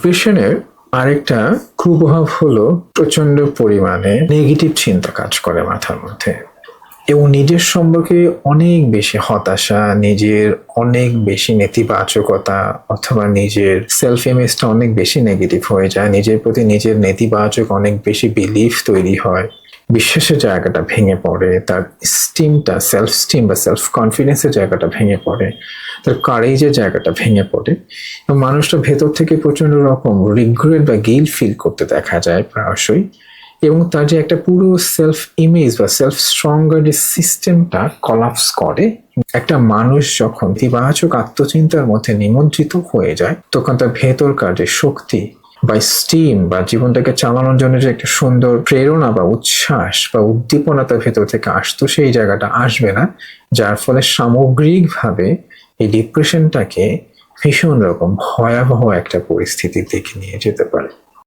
ডিপ্রেশনের আরেকটা কুপ্রভাব হলো প্রচণ্ড পরিমাণে নেগেটিভ চিন্তা কাজ করে মাথার মধ্যে। এবং নিজের সম্পর্কে অনেক বেশি হতাশা, নিজের অনেক বেশি নেতিবাচকতা অথবা নিজের সেলফ ইমেজটা অনেক বেশি নেগেটিভ হয়ে যায়, নিজের প্রতি নিজের নেতিবাচক অনেক বেশি বিলিফ তৈরি হয়। বিশ্বাসের জায়গাটা ভেঙে পড়ে, তার স্টিমটা সেলফ স্টিম বা সেলফ কনফিডেন্সের জায়গাটা ভেঙে পড়ে, তার কারেজের জায়গাটা ভেঙে পড়ে। এবং মানুষটা ভেতর থেকে প্রচণ্ড রকম রিগ্রেট বা গিল ফিল করতে দেখা যায় প্রায়শই। এবং তার যে একটা পুরো সেলফ ইমেজ বা সেলফ স্ট্রঙ্গার যে সিস্টেমটা কলাপস করে, একটা মানুষ যখন ইতিবাচক আত্মচিন্তার মধ্যে নিমজ্জিত হয়ে যায়, তখন তার ভেতরকার যে শক্তি বা স্টিম বা জীবনটাকে চালানোর জন্য যে একটা সুন্দর প্রেরণা বা উচ্ছ্বাস বা উদ্দীপনা তার ভেতর থেকে আসতো, সেই জায়গাটা আসবে না। যার ফলে সামগ্রিকভাবে এই ডিপ্রেশনটাকে ভীষণ রকম ভয়াবহ একটা পরিস্থিতির দিকে নিয়ে যেতে পারে।